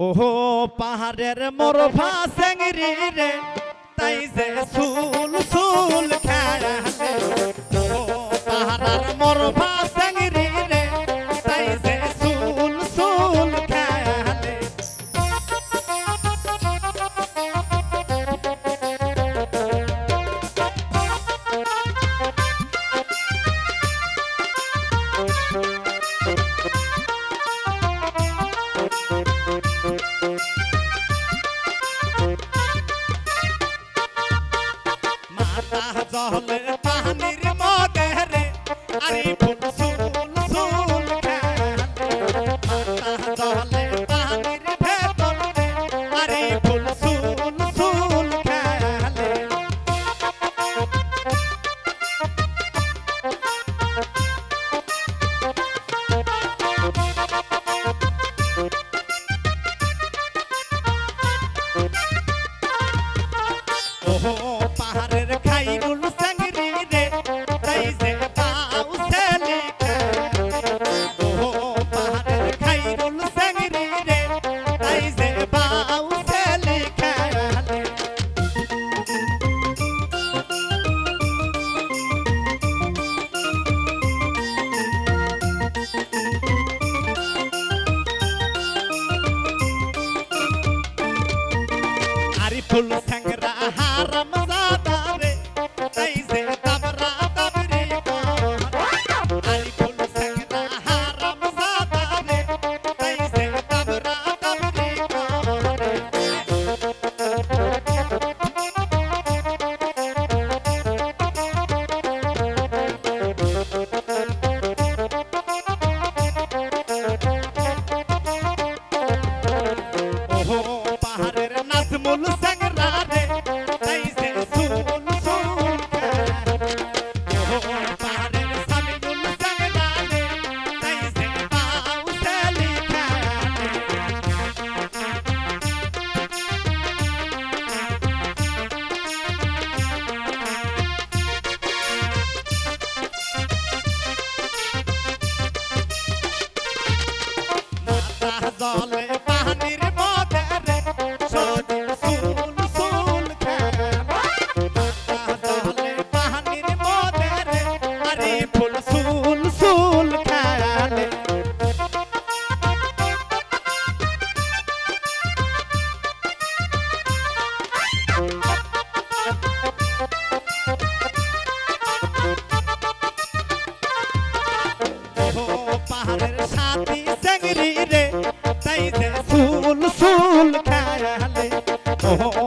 ওহো পাহাড়ের মোর ভাসেঙ্গি রে তাই যে সুল সুল খেলা। Bye. চুল ঠ্যাঙ্গের পাহাড়ের সাথী সেঙ্গরি রে তাই যে সুল সুল খেয়ালে। ওহ